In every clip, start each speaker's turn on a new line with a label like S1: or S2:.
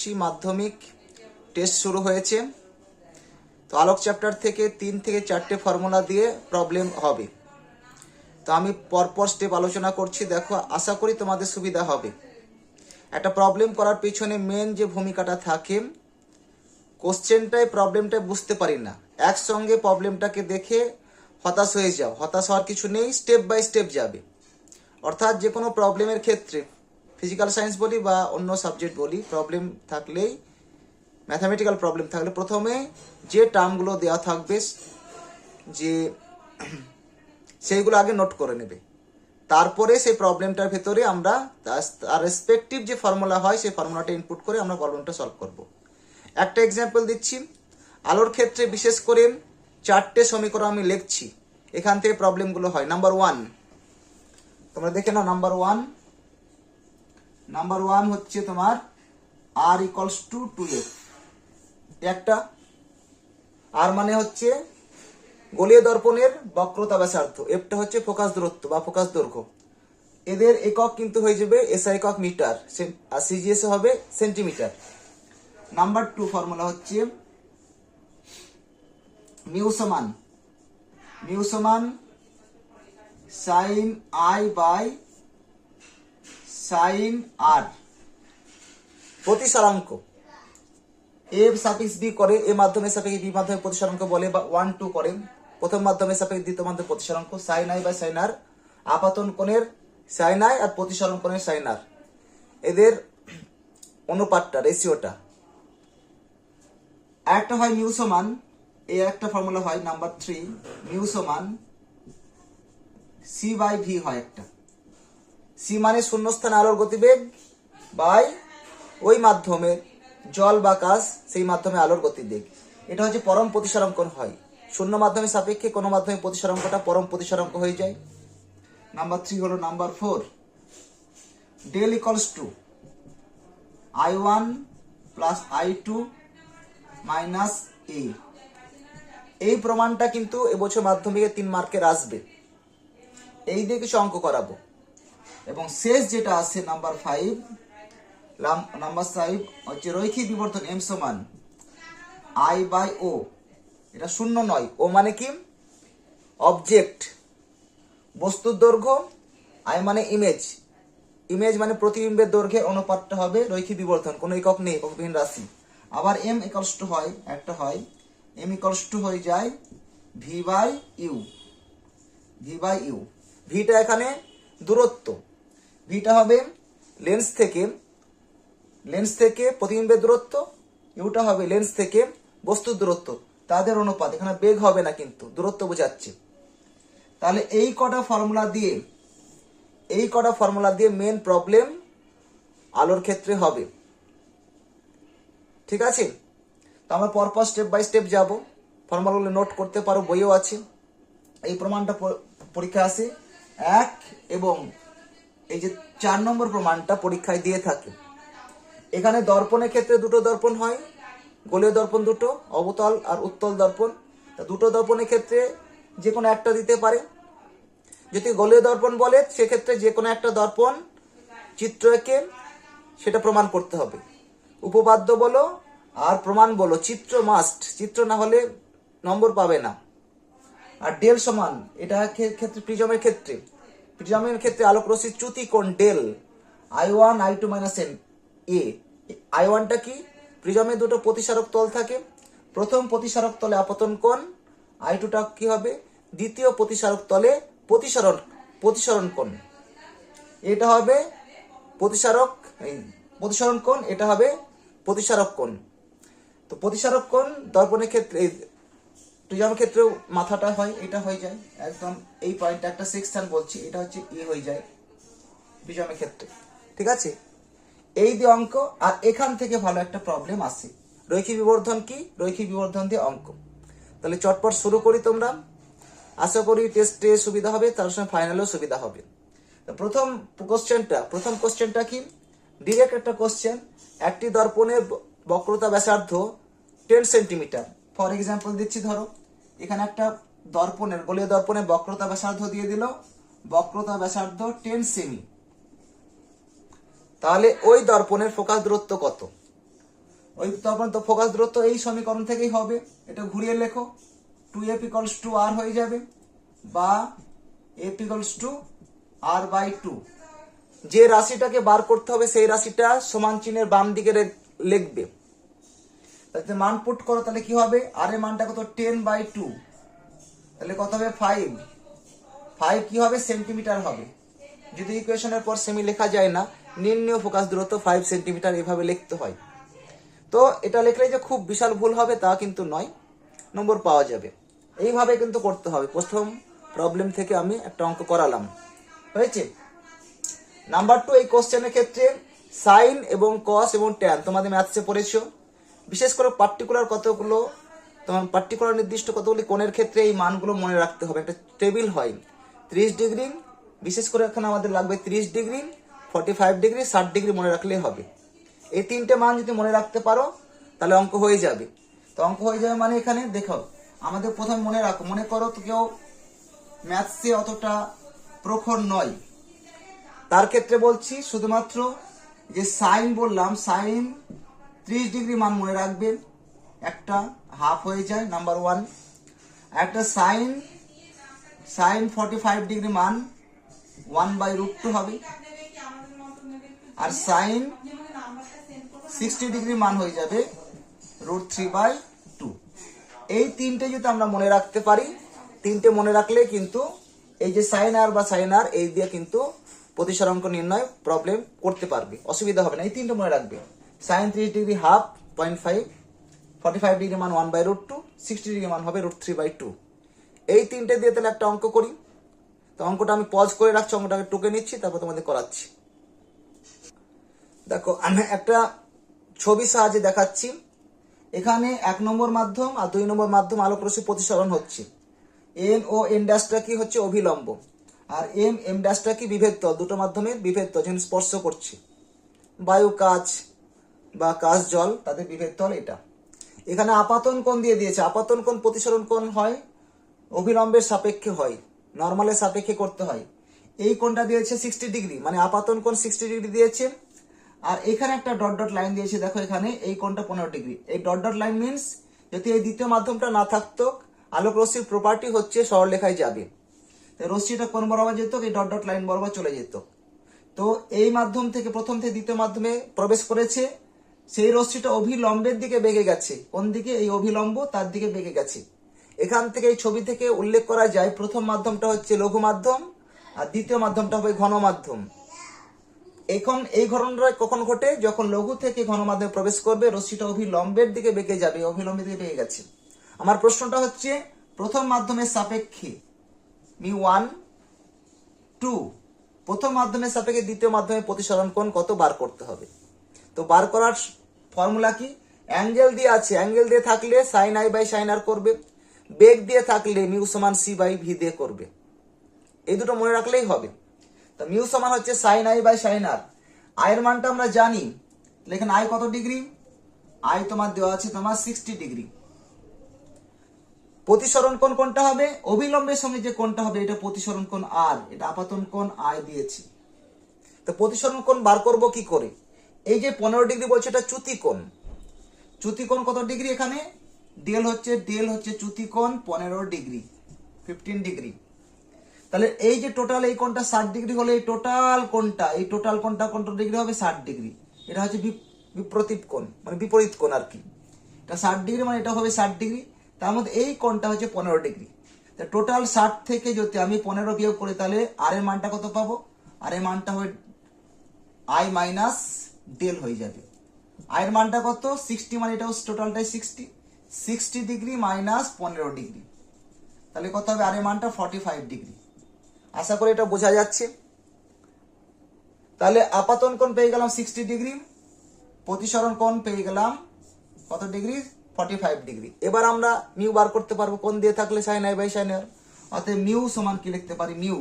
S1: করছি মাধ্যমিক টেস্ট শুরু হয়েছে। তো আলোক চ্যাপ্টার থেকে তিন থেকে চারটে ফর্মুলা দিয়ে প্রবলেম হবে। তো আমি পরপর স্টেপ আলোচনা করছি। দেখো, আশা করি তোমাদের সুবিধা হবে। একটা প্রবলেম করার পিছনে মেন যে ভূমিকাটা থাকে কোশ্চেনটাই প্রবলেমটা বুঝতে পারি না। একসঙ্গে প্রবলেমটাকে দেখে হতাশ হয়ে যাও। হতাশ হওয়ার কিছু নেই স্টেপ বাই স্টেপ যাবে। অর্থাৎ যে কোনো প্রবলেমের ক্ষেত্রে ফিজিক্যাল সায়েন্স বলি বা অন্য সাবজেক্ট বলি প্রবলেম থাকলেই ম্যাথামেটিক্যাল প্রবলেম থাকলে প্রথমে যে টার্মগুলো দেওয়া থাকবে, যে সেইগুলো আগে নোট করে নেবে। তারপরে সেই প্রবলেমটার ভেতরে আমরা তার- রেসপেক্টিভ যে ফর্মুলা হয়, সেই ফর্মুলাটা ইনপুট করে আমরা প্রবলেমটা সলভ করব। একটা এক্সাম্পল দিচ্ছি। আলোর ক্ষেত্রে বিশেষ করে চারটে সমীকরণ আমি লিখছি। এখান থেকে প্রবলেমগুলো হয়। নাম্বার ওয়ান তোমরা দেখে নাও নাম্বার ওয়ান নাম্বার ওয়ান হচ্ছে তোমার আর ইকলস টু টু এফ একটা। আর মানে হচ্ছে গোলীয় দর্পণের বক্রতা ব্যাসার্ধ। এফটা হচ্ছে ফোকাস দূরত্ব বা ফোকাস দৈর্ঘ্য। এদের একক কিন্তু হয়ে যাবে এসআই একক মিটার আর সিজিএস হবে সেন্টিমিটার নাম্বার টু ফর্মুলা হচ্ছে মিউ সমান sine I by sine R. প্রতিসারাঙ্ক A suffix B করে, এ মাধ্যমে সাপেক্ষে বি মাধ্যমে প্রতিসারাঙ্ক বলে বা ওয়ান টু করে। প্রথম মাধ্যমে সাপেক্ষে দ্বিতীয় মাধ্যমে প্রতিসারাঙ্ক সাইন আই বা সাইন আর আপাতন কোণের সাইন আই আর প্রতিসরণ কোণের সাইন আর এদের অনুপাতটা রেশিওটা একটা হয় মিউ সমান এই একটা ফর্মুলা হয় নাম্বার থ্রি মিউ সমান সি বাই ভি হয় একটা। সি মানে শূন্যস্থান আলোর গতিবেগ বাই ওই মাধ্যমে জল বাতাস সেই মাধ্যমে আলোর গতিবেগ। এটা হচ্ছে পরম প্রতিসরাঙ্কন হয়। শূন্য মাধ্যমে সাপেক্ষে কোনো মাধ্যমে প্রতিসরাঙ্কটা পরম প্রতিসরাঙ্ক হয়ে যায়। নাম্বার থ্রি হলো number four del equals to I one plus I two minus A এই প্রমাণটা কিন্তু এবছর মাধ্যমিকে তিন মার্কের আসবে। এই দিয়ে কিছু অঙ্ক করাবো। এবং শেষ যেটা আছে নাম্বার ফাইভ নাম্বার ফাইভ হচ্ছে রৈখিক বিবর্তন এম সমান আই বাই ও এটা শূন্য নয়। ও মানে কি? অবজেক্ট বস্তুর দৈর্ঘ্য আই মানে ইমেজ ইমেজ মানে প্রতিবিম্বের দৈর্ঘ্যের অনুপাতটা হবে রৈখিক বিবর্তন, কোনো একক নেই এককবিহীন রাশি। আবার এম ইকলস টু হয়, একটা হয় এম ইকলস টু হয়ে যায় V by U V by U ভিটা এখানে দূরত্ব। ভিটা হবে লেন্স থেকে লেন্স থেকে প্রতিবিম্বের দূরত্ব ইউটা হবে লেন্স থেকে বস্তুর দূরত্ব। তাদের অনুপাত, এখানে বেগ হবে না কিন্তু, দূরত্ব বোঝাচ্ছে। তাহলে এই কটা ফর্মুলা দিয়ে, এই কটা ফর্মুলা দিয়ে মেন প্রবলেম আলোর ক্ষেত্রে হবে। ঠিক আছে? তো আমরা পরপর স্টেপ বাই স্টেপ যাব। ফর্মুলাগুলো নোট করতে পারো, বইও আছে। এই প্রমাণটা পরীক্ষা আসে। এক এবং এই যে চার নম্বর প্রমাণটা পরীক্ষায় দিয়ে থাকে। এখানে দর্পণের ক্ষেত্রে দুটো দর্পণ হয়, গোলীয় দর্পণ দুটো, অবতল আর উত্তল দর্পণ। তা দুটো দর্পণের ক্ষেত্রে যে কোনো একটা দিতে পারে। যদি গোলীয় দর্পণ বলে, সেক্ষেত্রে যে কোনো একটা দর্পণ চিত্র এঁকে সেটা প্রমাণ করতে হবে। উপপাদ্য বলো আর প্রমাণ বলো, চিত্র মাস্ট চিত্র না হলে নম্বর পাবে না। আর ডেল সমান, এটা ক্ষেত্রে, প্রিজমের ক্ষেত্রে। প্রিজমের ক্ষেত্রে আলোক রশ্মির চ্যুতি কোণ del? I one, I two minus N A I ওয়ানটা কি? প্রিজমে দুটো প্রতিসারক তল থাকে। প্রথম প্রতিসারক তলে আপতন কোণ। আই টুটা কি হবে? দ্বিতীয় প্রতিসারক তলে প্রতিসরণ প্রতিসরণ কোণ। এটা হবে প্রতিসারক প্রতিসরণ কোণ, এটা হবে প্রতিসারক কোণ। তো প্রতিসারক কোণ দর্পণের ক্ষেত্রে প্রিজমের ক্ষেত্রেও মাথাটা হয়, এটা হয়ে যায়। একদম এই পয়েন্টটা একটা সেকশন বলছি, এটা হচ্ছে ই হয়ে যায় প্রিজমের ক্ষেত্রে। ঠিক আছে? এই দিয়ে অঙ্ক, আর এখান থেকে ভালো একটা প্রবলেম আসে। রৈখিক বিবর্ধন কি? রৈখিক বিবর্ধন দিয়ে অঙ্ক। তাহলে চটপট শুরু করি তোমরা। আশা করি টেস্টে সুবিধা হবে, তার সঙ্গে ফাইনালেও সুবিধা হবে। প্রথম কোশ্চেনটা প্রথম কোশ্চেনটা কি? ডিরেক্ট একটা কোশ্চেন একটি দর্পণের বক্রতা ব্যাসার্ধ টেন সেন্টিমিটার ফর এক্সাম্পল দিচ্ছি ধরো। এখানে একটা দর্পণের, গোলীয় দর্পণের বক্রতা ব্যাসার্ধ দিয়ে দিল। বক্রতা ব্যাসার্ধ টেন সেমি। তাহলে ওই দর্পণের ফোকাস দূরত্ব কত? ওই তো ফোকাস দূরত্ব এই সমীকরণ থেকেই হবে। এটা ঘুরিয়ে লেখো। Two F equals to R হয়ে যাবে বা F equals to R by two যে রাশিটাকে বার করতে হবে, সেই রাশিটা সমান চিহ্নের বাম দিকে লিখবে। তাহলে মান পুট করো, তাহলে কি হবে? আর এর মানটা কত? টেন বাই টু তাহলে কত হবে? ফাইভ ফাইভ কি হবে? সেন্টিমিটার হবে। যদি ইকুয়েশনের পর সেমি লেখা যায় না, নির্ণয় ফোকাস দূরত্ব ফাইভ সেন্টিমিটার এভাবে লিখতে হয়। তো এটা লিখলে যে খুব বিশাল ভুল হবে তা কিন্তু নয়, নম্বর পাওয়া যাবে। এইভাবে কিন্তু করতে হবে। প্রথম প্রবলেম থেকে আমি একটা অঙ্ক করালাম। হয়েছে? নাম্বার টু এই কোশ্চেনের ক্ষেত্রে সাইন এবং কস এবং ট্যান তোমাদের ম্যাথসে পড়েছো? বিশেষ করে পার্টিকুলার কতগুলো, তোমার পার্টিকুলার নির্দিষ্ট কতগুলি কোণের ক্ষেত্রে এই মানগুলো মনে রাখতে হবে। একটা টেবিল হয়, ত্রিশ ডিগ্রি, বিশেষ করে এখানে আমাদের লাগবে ত্রিশ ডিগ্রি ফর্টি ফাইভ ডিগ্রি, ষাট ডিগ্রি মনে রাখলেই হবে। এই তিনটে মান যদি মনে রাখতে পারো, তাহলে অঙ্ক হয়ে যাবে। তো অঙ্ক হয়ে যাবে মানে এখানে দেখো, আমাদের প্রথম মনে রাখো, মনে করো তো কেউ ম্যাথসে অতটা প্রখর নয়। তার ক্ষেত্রে বলছি শুধুমাত্র যে সাইন বললাম, সাইন ত্রিশ ডিগ্রি মান মনে রাখবেন। একটা হাফ হয়ে যায় নাম্বার ওয়ান একটা sine sine forty five degree মান ওয়ান বাই রুট টু হবে। আর সাইন সিক্সটি ডিগ্রি মান হয়ে যাবে রুট থ্রি বাই টু এই তিনটে যদি আমরা মনে রাখতে পারি, তিনটে মনে রাখলে কিন্তু এই যে সাইন আর বা সাইন আর এই দিয়ে কিন্তু প্রতিসরাঙ্ক নির্ণয় প্রবলেম করতে পারবে। অসুবিধা হবে না, এই তিনটে মনে রাখবে। সাইন ত্রিশ degree half point five forty five degree মান one by root two sixty degree মান হবে রুট থ্রি বাই টু এই তিনটে দিয়ে তাহলে একটা অঙ্ক করি। তো অঙ্কটা আমি পজ করে রাখছি, অঙ্কটাকে টুকে নিচ্ছি, তারপর তোমাদের করাচ্ছি। দেখো, আমি একটা ছবি সাহায্যে দেখাচ্ছি। এখানে এক নম্বর মাধ্যম আর দুই নম্বর মাধ্যম আলোক রশ্মি প্রতিসরণ হচ্ছে। এন ও এন ড্যাশটা কি হচ্ছে? অভিলম্ব। আর এম এম ড্যাশটা কি? বিভেদ দুটো মাধ্যমের বিভেদ যেখানে স্পর্শ করছে। বায়ু কাচ বা কাশ জল, তাদের বিভেদ তল এটা। এখানে আপাতন কোণ দিয়ে দিয়েছে। আপাতন কোণ প্রতিসরণ কোণ হয় অভিলম্বের সাপেক্ষে হয়, নর্মালের সাপেক্ষে করতে হয়। এই কোণটা দিয়েছে সিক্সটি ডিগ্রি মানে আপাতন কোণ সিক্সটি ডিগ্রি দিয়েছে। আর এখানে একটা ডট ডট লাইন দিয়েছে, দেখো এখানে, এই কোণটা পনেরো ডিগ্রি এই ডট ডট লাইন মিনস যদি এই দ্বিতীয় মাধ্যমটা না থাকতো, আলোক রশ্মির প্রপার্টি হচ্ছে সরলরেখায় যাবে। রশ্মিটা কোন বরাবর যেত, এই ডট ডট লাইন বরাবর চলে যেত। তো এই মাধ্যম থেকে প্রথম থেকে দ্বিতীয় মাধ্যমে প্রবেশ করেছে। সেই রশ্মিটা অভিলম্বের দিকে বেগে গেছে। কোন দিকে? এই অভিলম্ব তার দিকে বেগে গেছে। এখান থেকে এই ছবি থেকে উল্লেখ করা যায়, প্রথম মাধ্যমটা হচ্ছে লঘু মাধ্যম আর দ্বিতীয় মাধ্যমটা হবে ঘন মাধ্যম এখন এই ঘটনাটা কখন ঘটে? যখন লঘু থেকে ঘন মাধ্যমে প্রবেশ করবে, রশ্মিটা অভিলম্বের দিকে বেঁকে যাবে, অভিলম্বের দিকে বেঁকে গেছে। আমার প্রশ্নটা হচ্ছে, প্রথম মাধ্যমের সাপেক্ষে মি ওয়ান, টু, প্রথম মাধ্যমের সাপেক্ষে দ্বিতীয় মাধ্যমে প্রতিসরণ কোণ কত বার করতে হবে? তো বার করার ফর্মুলা কি? অ্যাঙ্গেল দিয়ে আছে। অ্যাঙ্গেল দিয়ে থাকলে sine I by sine R করবে। বেগ দিয়ে থাকলে মিউ সমান সি বাই ভি দিয়ে করবে। এই দুটো মনে রাখলেই হবে। তো মিউ সমান হচ্ছে sine I by sine R আয়ের মানটা আমরা জানি। তাহলে এখানে আই কত ডিগ্রি? আই তোমার দেওয়া আছে তোমার সিক্সটি ডিগ্রি। প্রতিসরণ কোণ কোনটা হবে? অবিলম্বের সঙ্গে যে কোনটা হবে, এটা প্রতিসরণ কোণ আর এটা আপাতন কোণ আয় দিয়েছি। তো প্রতিসরণ কোণ বার করব কি করে? এই যে পনেরো ডিগ্রি বলছে এটা চ্যুতি কোণ চ্যুতি কোণ কত ডিগ্রি এখানে? ডেল হচ্ছে ডেল হচ্ছে চ্যুতি কোণ পনেরো ডিগ্রি ফিফটিন ডিগ্রি। তাহলে এই যে টোটাল এই কোণটা ষাট ডিগ্রি হলে এই টোটাল কোণটা, এই টোটাল কোণটা কত ডিগ্রি হবে? ষাট ডিগ্রি। এটা হচ্ছে বিপ- বিপরীত কোণ মানে বিপরীত কোণ আর কি। এটা ষাট ডিগ্রি মানে এটা হবে ষাট ডিগ্রি। তার মধ্যে এই কোণটা হচ্ছে পনেরো ডিগ্রি। তা টোটাল ষাট থেকে যদি আমি পনেরো বিয়োগ করি তাহলে আর এর মানটা কত পাবো? আর এর মানটা হবে আই মাইনাস ডেল হয়ে যাবে। আয়ের মানটা কত? সিক্সটি মানে এটা টোটালটাই সিক্সটি সিক্সটি ডিগ্রি মাইনাস পনেরো ডিগ্রি তাহলে কত হবে? আর এর মানটা ফর্টি ফাইভ ডিগ্রি আশা করি এটা বোঝা যাচ্ছে। তাহলে আপাতন কোণ পেয়ে গেলাম সিক্সটি ডিগ্রি প্রতিসরণ কোণ পেয়ে গেলাম কত ডিগ্রি ফর্টি ফাইভ ডিগ্রি এবার আমরা মিউ বার করতে পারব কোন দিয়ে থাকলে sine I by sine R অতএব মিউ সমান কি লিখতে পারি? মিউ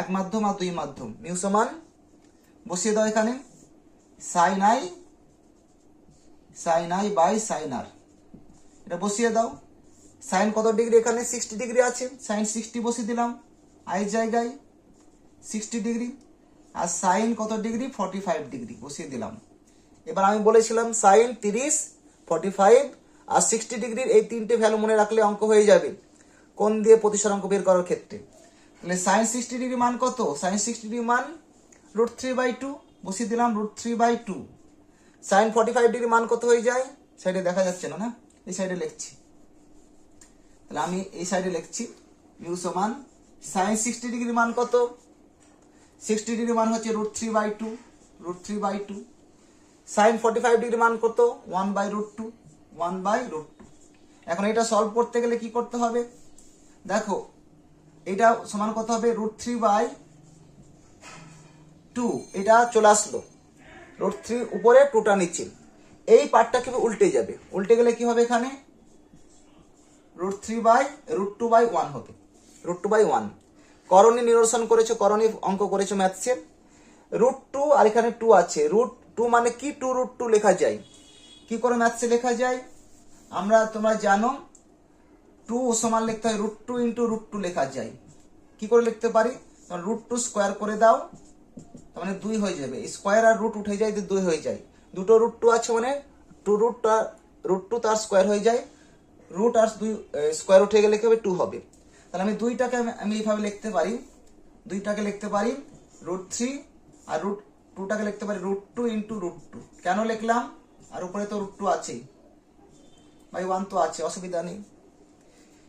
S1: এক মাধ্যম আর দুই মাধ্যম। মিউ সমান বসিয়ে দাও এখানে। Sine I sine I by sine R এটা বসিয়ে দাও। সাইন কত ডিগ্রি? এখানে সিক্সটি ডিগ্রি আছে। সাইন সিক্সটি বসিয়ে দিলাম। আই জায়গায় সিক্সটি ডিগ্রি। আর সাইন কত ডিগ্রি? ফর্টি ফাইভ ডিগ্রি বসিয়ে দিলাম। এবার আমি বলেছিলাম সাইন তিরিশ ফর্টি ফাইভ আর সিক্সটি ডিগ্রির এই তিনটে ভ্যালু মনে রাখলে অঙ্ক হয়ে যাবে। কোন দিয়ে প্রতিসরাঙ্ক বের করার ক্ষেত্রে? তাহলে সাইন সিক্সটি ডিগ্রি মান কত? সাইন সিক্সটি ডিগ্রি মান রুট থ্রি বাই টু বসিয়ে দিলাম root three by two sine forty five degree মান কত হয়ে যায়? সাইডে দেখা যাচ্ছে না না? এই সাইডে লিখছি। তাহলে আমি এই সাইডে লিখছি ইউ সমান সাইন সিক্সটি ডিগ্রি মান কত? সিক্সটি ডিগ্রি মান হচ্ছে root three by two root three by two sine forty five degree মান কত? One by root two one by root two এখন এটা সলভ করতে গেলে কি করতে হবে? দেখো, এটা সমান কত হবে? রুট থ্রি বাই টু এটা চলে আসলো। রোড থ্রি উপরে টুটা নিচে। এই পার্টটা কি উল্টে যাবে। উল্টে গেলে কি হবে এখানে? Root three by root two by one হবে রুট টু বাই ওয়ান করণী নিরসন করেছ, করণী অঙ্ক করেছ ম্যাথসের রুট টু আর এখানে টু আছে। রুট টু মানে কি টু রুট টু লেখা যায়? কি করে ম্যাথসে লেখা যায়? আমরা, তোমরা জানো টু সমান লিখতে হয় root two into root two লেখা যায়। কি করে লিখতে পারি? রুট টু স্কোয়ার করে দাও। মানে দুই হয়ে যাবে। স্কোয়ার আর রুট উঠে যায়, দুই হয়ে যায়। দুটো রুট টু আছে মানে টু রুট রুট টু তার স্কোয়ার হয়ে যায়। রুট আর দুই স্কোয়ার উঠে গেলে কি হবে? টু হবে। তাহলে আমি দুইটাকে আমি এইভাবে লিখতে পারি। দুইটাকে লিখতে পারি রুট থ্রি আর রুট টুটাকে লিখতে পারি root two into root two কেন লিখলাম? আর উপরে তো রুট টু আছেই। বাই ওয়ান তো আছে, অসুবিধা নেই।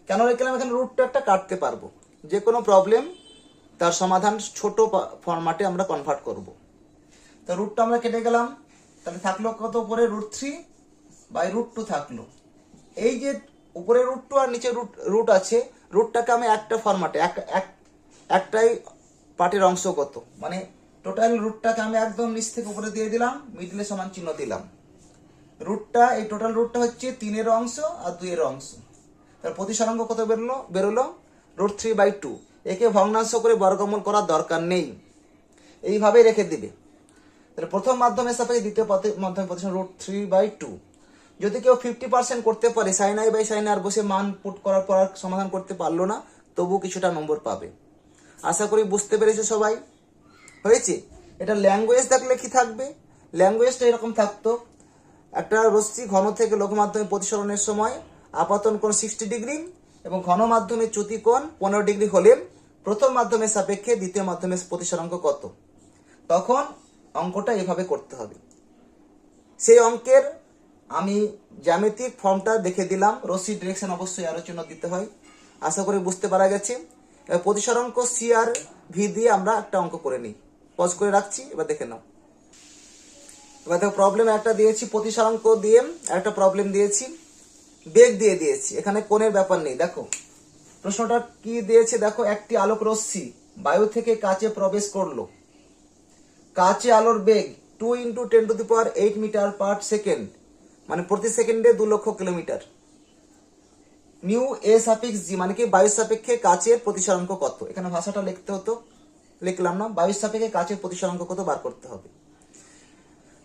S1: কেন লিখলাম? এখানে রুট টু একটা কাটতে পারব। যে কোনো প্রবলেম তার সমাধান ছোট ফরম্যাটে আমরা কনভার্ট করব। তো রুটটা আমরা কেটে গেলাম। তাহলে থাকল কত উপরে? Root three by root two থাকল। এই যে উপরে রুট টু আর নিচে রুট রুট আছে রুটটাকে আমি একটা ফরম্যাটে এক, এক- একটাই পার্টির অংশ কত? মানে টোটাল রুটটাকে আমি একদম নিচ থেকে উপরে দিয়ে দিলাম মিডলে সমান চিহ্ন দিলাম। রুটটা এই টোটাল রুটটা হচ্ছে তিনের অংশ আর দুইয়ের অংশ। তার প্রতিসরাঙ্ক কত বেরোলো বেরোলো? রুট থ্রি বাই টু একে ভগ্নাংশ করে বর্গমূল করার দরকার নেই। এইভাবে রেখে দিবে। প্রথম মাধ্যমের সাপেক্ষে দ্বিতীয় মাধ্যমে প্রতিসরণ রুট থ্রি বাই টু যদি কেউ ফিফটি পার্সেন্ট করতে পারে sine I by sine R বসে মান পুট করার পর সমাধান করতে পারল না তবু কিছুটা নম্বর পাবে। আশা করি বুঝতে পেরেছ সবাই। হয়েছে? এটা ল্যাঙ্গুয়েজ থাকলে কি থাকবে? ল্যাঙ্গুয়েজটা এরকম থাকতো। একটা রশ্মি ঘন থেকে লঘু মাধ্যমে প্রতিসরণের সময় আপাতন কোণ সিক্সটি ডিগ্রি এবং ঘন মাধ্যমে চ্যুতি কোণ পনেরো ডিগ্রি হলে প্রথম মাধ্যমের সাপেক্ষে দ্বিতীয় মাধ্যমের প্রতিসরাঙ্ক কত? তখন অঙ্কটা এভাবে করতে হবে। সেই অঙ্কের আমি জ্যামিতিক ফর্মটা দেখে দিলাম। রশ্মি ডিরেকশন অবশ্যই আরও চিহ্ন দিতে হয়। আশা করি বুঝতে পারা গেছে। এবার প্রতিসরাঙ্ক সি আর ভি দিয়ে আমরা একটা অঙ্ক করে নিই। পজ করে রাখছি, এবার দেখে নাও। এবার দেখো প্রবলেম একটা দিয়েছি প্রতিসরাঙ্ক দিয়ে একটা প্রবলেম দিয়েছি। বেগ দিয়ে দিয়েছি। এখানে কোণের ব্যাপার নেই, দেখো। প্রশ্নটা কি দিয়েছে? দেখো, একটি আলোক রশ্মি বায়ু থেকে কাচে প্রবেশ করল। কাচে আলোর বেগ two into ten to the power eight metre per second মানে প্রতি সেকেন্ডে দু লক্ষ কিলোমিটার। নিউ এ সাপেক্ষ জি মানে কি বায়ুর সাপেক্ষে কাচের প্রতিসরাঙ্ক কত? এখানে ভাষাটা লিখতে হতো, লিখলাম না। বায়ুর সাপেক্ষে কাচের প্রতিসরাঙ্ক কত বার করতে হবে?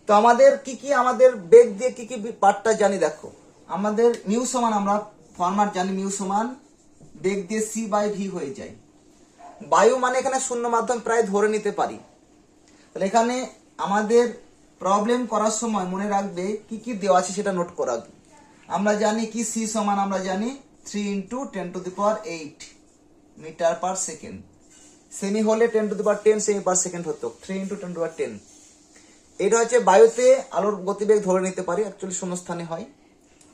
S1: তো আমাদের কি কি, আমাদের বেগ দিয়ে কি কি পার্টটা জানি, দেখো। আমাদের মিউ সমান, আমরা ফরম্যাট জানি মিউ সমান বেগ দিয়ে সি বাই ভি হয়ে যায়। বায়ু মানে এখানে শূন্য মাধ্যম প্রায় ধরে নিতে পারি। তাহলে এখানে আমাদের প্রবলেম করার সময় মনে রাখবে কি কি দেওয়া আছে সেটা নোট করা আমরা জানি কি সি সমান, আমরা জানি three into ten to the power eight metre per second semi হলে ten to the power ten semi per second হতো। Three into ten to power ten এটা হচ্ছে বায়ুতে আলোর গতিবেগ ধরে নিতে পারি অ্যাকচুয়ালি শূন্যস্থানে হয়।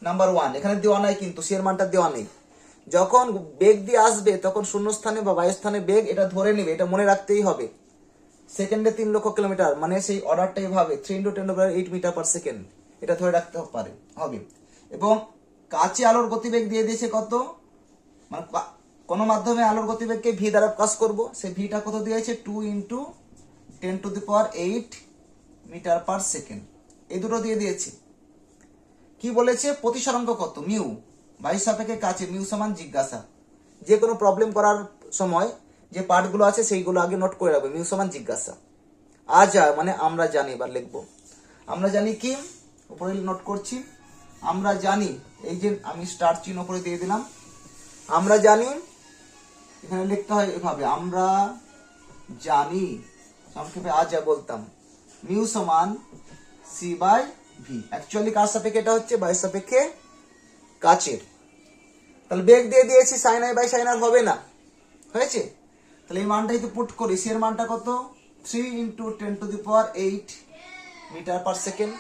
S1: নাম্বার ওয়ান এখানে দেওয়া নাই কিন্তু সি এর মানটা দেওয়া নেই। যখন বেগ দিয়ে আসবে, তখন শূন্যস্থানে বা বায়ুস্থানে বেগ এটা ধরে নেবে, এটা মনে রাখতেই হবে। সেকেন্ডে তিন লক্ষ কিলোমিটার মানে সেই অর্ডারটা এইভাবে three into ten eight metre per second এটা ধরে রাখতে পারে, হবে। এবং কাছে আলোর গতিবেগ দিয়ে দিয়েছে কত? মানে কোনো মাধ্যমে আলোর গতিবেগকে ভি দ্বারা প্রকাশ করব সেই ভিটা কত দিয়েছে? Two into ten to the power eight metre per second এই দুটো দিয়ে দিয়েছে। কি বলেছে? প্রতিসরাঙ্ক কত মিউ। বাইশ সাপেক্ষে কাছে, মিউ সমান জিজ্ঞাসা। যে কোনো প্রবলেম করার সময় যে পার্টগুলো আছে সেইগুলো আগে নোট করে রাখবে, মিউ সমান জিজ্ঞাসা। আজা মানে আমরা জানি, এবার লিখব। আমরা জানি কি? উপরে নোট করছি। আমরা জানি, এই যে আমি স্টার চিহ্ন উপরে দিয়ে দিলাম। আমরা জানি, এখানে লিখতে হয় এভাবে, আমরা জানি। সংক্ষেপে আজা বলতাম, মিউ সমান সি বাই ভি। অ্যাকচুয়ালি কার সাপেক্ষে এটা হচ্ছে? বাই সাপেক্ষে কাচের। তাহলে বেগ দিয়ে দিয়েছি sine I by sine R হবে না। হয়েছে? তাহলে এই মানটা যদি পুট করি। সি এর মানটা কত? Three into ten to the power eight metre per second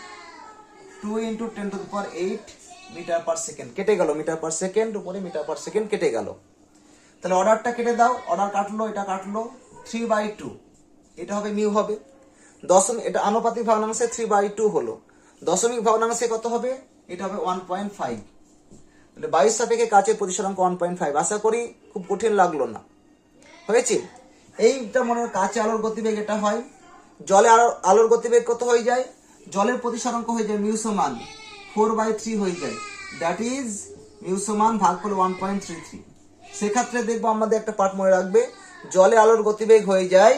S1: two into ten to the power eight metre per second কেটে গেল মিটার পার সেকেন্ড উপরে মিটার পার সেকেন্ড কেটে গেল। তাহলে অর্ডারটা কেটে দাও। অর্ডার কাটলো, এটা কাটলো। থ্রি বাই টু এটা হবে মিউ হবে। দশমিক এটা আনুপাতিক ভগ্নাংশে থ্রি বাই টু হলো। দশমিক ভগ্নাংশে কত হবে? এটা হবে ওয়ান পয়েন্ট ফাইভ তাহলে বাইশ সাপেক্ষে কাচের প্রতিসরাঙ্ক ওয়ান পয়েন্ট ফাইভ আশা করি খুব কঠিন লাগল না। হয়েছে? এইটা মনে হয় কাঁচে আলোর গতিবেগ এটা হয়। জলে আলো, আলোর গতিবেগ কত হয়ে যায়? জলের প্রতিসরাঙ্ক হয়ে যায়? মিউসমান ফোর বাই থ্রি হয়ে যায়। দ্যাট ইজ মিউসমান ভাগ করে ওয়ান পয়েন্ট থ্রি থ্রি সেক্ষেত্রে দেখব আমাদের একটা পার্ট মনে রাখবে। জলে আলোর গতিবেগ হয়ে যায়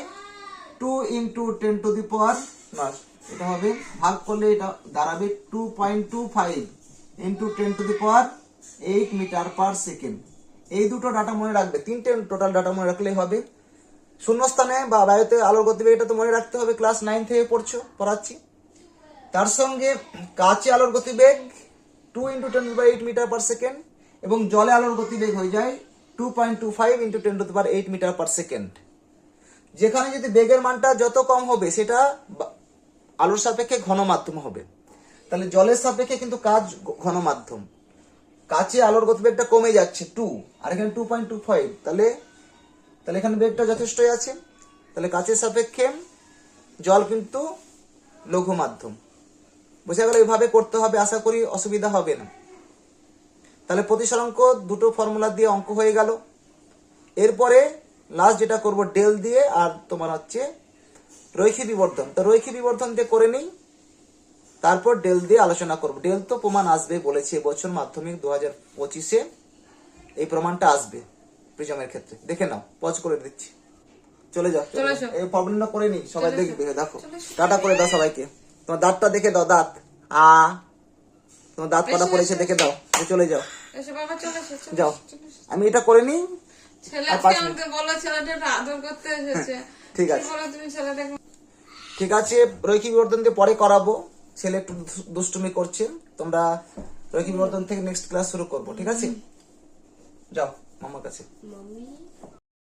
S1: two into ten to the power এটা হবে ভাগ করলে এটা দাঁড়াবে two point two five into ten to the power eight metre per second এই দুটো ডাটা মনে রাখবে, তিনটে টোটাল ডাটা মনে রাখলেই হবে। শূন্যস্থানে বা বায়ুতে আলোর গতিবেগ এটা তো মনে রাখতে হবে ক্লাস নাইন থেকে পড়ছো, পড়াচ্ছি। তার সঙ্গে কাঁচে আলোর গতিবেগ two into ten by eight metre per second এবং জলে আলোর গতিবেগ হয়ে যায় two point two five into ten to per eight metre per second যেখানে যদি বেগের মানটা যত কম হবে, সেটা আলোর সাপেক্ষে ঘন মাধ্যম হবে। তাহলে জলের সাপেক্ষে কিন্তু কাজ ঘন মাধ্যম। কাছে আলোর গতিবেগটা কমে যাচ্ছে টু আর এখানে টু পয়েন্ট টু ফাইভ তাহলে তাহলে এখানে বেগটা যথেষ্টই আছে। তাহলে কাচের সাপেক্ষে জল কিন্তু লঘু মাধ্যম। বোঝা গেল? এইভাবে করতে হবে, আশা করি অসুবিধা হবে না। তাহলে প্রতিসরাঙ্ক দুটো ফর্মুলা দিয়ে অঙ্ক হয়ে গেল। এরপরে লাস্ট যেটা করব ডেল দিয়ে, আর তোমার হচ্ছে রৈখিক বিবর্ধন। তো রৈখিক বিবর্ধন দিয়ে করে নিই তারপর ডেল দিয়ে আলোচনা করব। ডেল তো প্রমাণ আসবে বলেছে এবছর মাধ্যমিক দু হাজার পঁচিশে এই প্রমাণটা আসবে প্রিজমের ক্ষেত্রে। দেখে নাও পজ করে দিচ্ছি। চলে যাও। এই প্রবলেমটা করে নিই সবাই দেখবে দেখো। টাটা করে দাও সবাইকে। তোমার দাঁতটা দেখে দাও দাঁত। আ। তোমার দাঁত কটা পড়েছে দেখে দাও চলে যাও। যাও। আমি এটা করে নিই
S2: ছেলে
S1: আর
S2: আমাকে বলল ছেলেটা আদর করতে এসেছে।
S1: ঠিক আছে।
S2: বলো তুমি ছেলেটাকে
S1: ঠিক আছে রৈখিক বিবর্তন দিয়ে পরে করাবো। ছেলে একটু দুষ্টুমি করছে তোমরা রৈখিক বিবর্তন থেকে নেক্সট ক্লাস শুরু করব ঠিক আছে? যাও মামার কাছে.